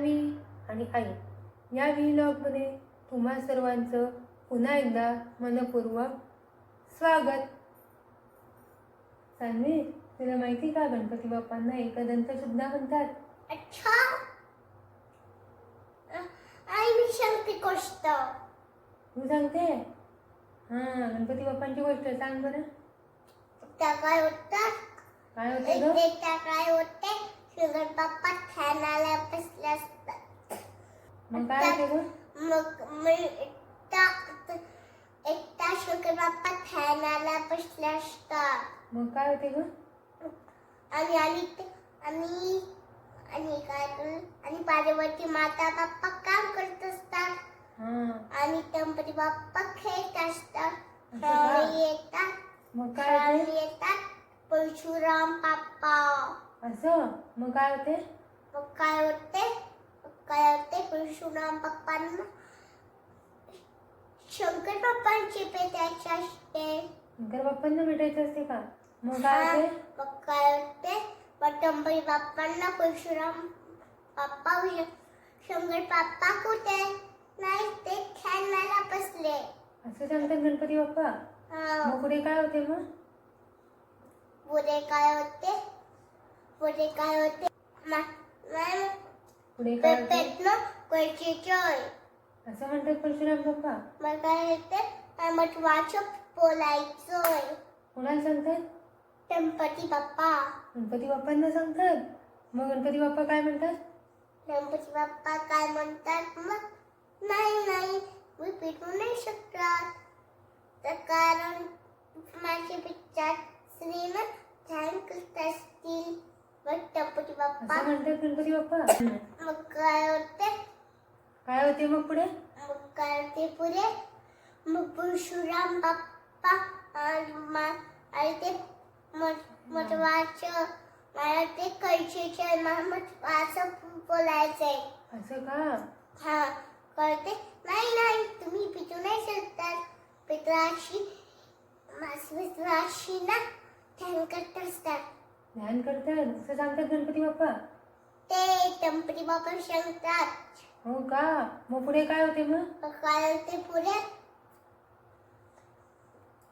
सान्वी आणि आई. या व्लॉगमध्ये तुम्हा सर्वांचं पुन्हा एकदा मनपूर्वक स्वागत. सान्वी तुला माहिती का गणपती बाप्पांना एकदंत सुद्धा म्हणतात? अच्छा. आई मी सांगते गोष्ट. तू सांगते? हां गणपती बाप्पांची गोष्ट सांग बरं. त्या काय होतं काय होते काय होते शुगर पप्पा ठाण्याला बसले असतात. मग काय मग एकदा एकदा शुगर पप्पा ठाण्याला बसले असतात. मग काय होते ग? आणि आणि ते- आणि आणि काय करू- आणि पार्वती माता बाप्पा काम करत असतात. हां. आणि गणपती बाप्पा खेळत असतात. असं का? खेळी येतात. मग काय होते? खेळी येतात. परशुराम बाप्पा असं? मग काय होते? मग काय होते? मग काय होते? परशुराम बाप्पांना शंकर बाप्पांची पेटायची असते. शंकर बाप्पांना भेटायचं असते का? मग काय होते? मग काय होते? मग गणपती बाप्पांना परशुराम बाप्पा श- शंकर बाप्पा कुठे? नाही ते खेळण्याला बसले. असं सांगतात गणपती बाप्पा? हा. मग पुढे काय होते मग? पुढे काय होते? पुढे काय होते? पुढे काय होते? पेटणं गरजेचं असं म्हणतात परशुराम बाप्पा मग काय होते? मग वाचक बोलायचंय कोणाला सांगतात? गणपती बाप्पा. गणपती बाप्पांना सांगतात? मग गणपती बाप्पा काय म्हणतात? गणपती बाप्पा काय म्हणतात? मग नाही नाही मी पिटू नाही शकत तर कारण माझे विचार श्रीमंत मग गणपती बाप्पा. असं म्हणतात गणपती बाप्पा? मग काय होते? काय होते मग पुढे? मग काय होते पुढे? मग परशुराम बाप्पा आणि मा- आणि ते महत्वाचं मला ते कैचीचे महत्वाचं बोलायचंय. असं का? हा कळते? नाही नाही तुम्ही पितू नाही शकतात. पितराशी पितराशी ना ध्यान करत असतात. ध्यान करतात असं सांगतात गणपती बाप्पा? ते गणपती बाप्पा सांगतात. हो का? मग पुढे काय होते मग? काय होते पुढे?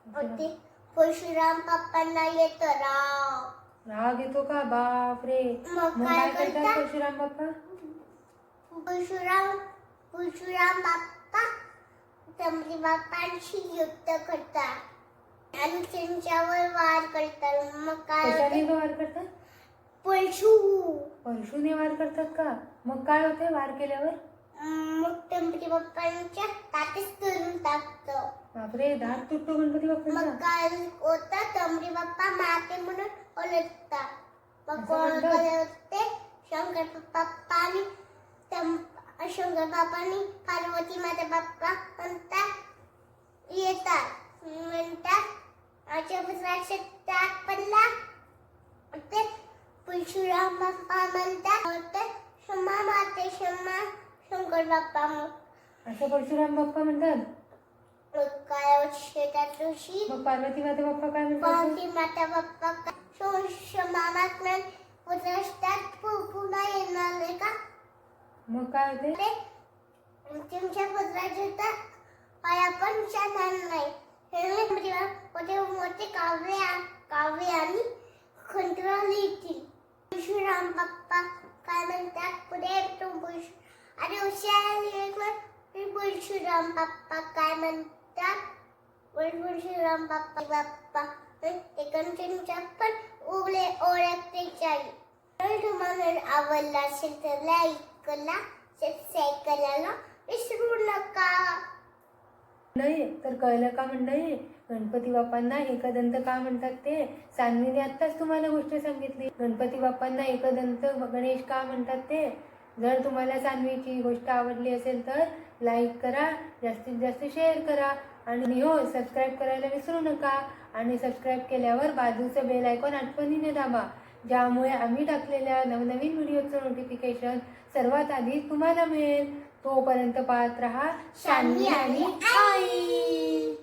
होते परशुराम बाप्पांना येतो राव. राग येतो का? बाप रे मग मग काय काय करतात करतात? परशुराम बाप्पा? परशुराम परशुराम बाप्पा गणपती बाप्पांशी युद्ध करतात. आणि त्यांच्यावर वार करतात. मग काय कशाने वार करतात? परशु परशुने वार करतात का? मग काय होते वार केल्यावर? मग गणपती बाप्पांच्या ताटीच करून टाकतो. बापरे दात तुटतो गणपती मग बाप्पांचा काय होतं? गणपती बाप्पा माते म्हणून ओळखतात. मग असं कोण म्हणतात? शंकर बाप्पानी तम- शंकर बाप्पानी पार्वती माता बाप्पा म्हणतात येतात म्हणतात आजच्या पुत्राचे टाक पडला ते परशुराम बाप्पा म्हणतात होते क्षमा माते क्षमा शंकर बाप्पा असं परशुराम बाप्पा म्हणतात. काय होते त्या दिवशी मग पार्वती माता बाप्पा काय म्हणतात? पार्वती माता बाप्पा मामात पुरस्तात पुन्हा येणार आहे का? मग काय होते? ते तुमच्या पुत्राचे तर पाया पण नाही. हे म्हणजे मोठे मोठे काव्य काव्य आणि खंडरा लिहितील. परशुराम बाप्पा काय म्हणतात? पुढे तो परशु आणि हुशार परशुराम बाप्पा काय म्हणतात? परशुराम बाप्पा बाप्पा. एकांच्या पण उगले ओळखते चाहिए जर तुम्हाला आवडला असेल तर लाईक करा सबस्क्राईब करायला विसरू नका. नाही तर कळलं का मंडळी? गणपती बाप्पांना एकदंत का म्हणतात ते? सान्वीने आत्ताच तुम्हाला गोष्ट सांगितली. गणपती बाप्पांना एकदंत गणेश का म्हणतात ते? जर तुम्हाला जान्हवीची गोष्ट आवडली असेल तर लाईक करा जास्तीत जास्त शेअर करा आणि हो सबस्क्राईब करायला विसरू नका आणि सबस्क्राईब केल्यावर बाजूचं बेल आयकॉन आठवणीने दाबा ज्यामुळे आम्ही टाकलेल्या नवनवीन व्हिडिओचं नोटिफिकेशन सर्वात आधी तुम्हाला मिळेल. तोपर्यंत पाहत राहा शान्वी आणि आई!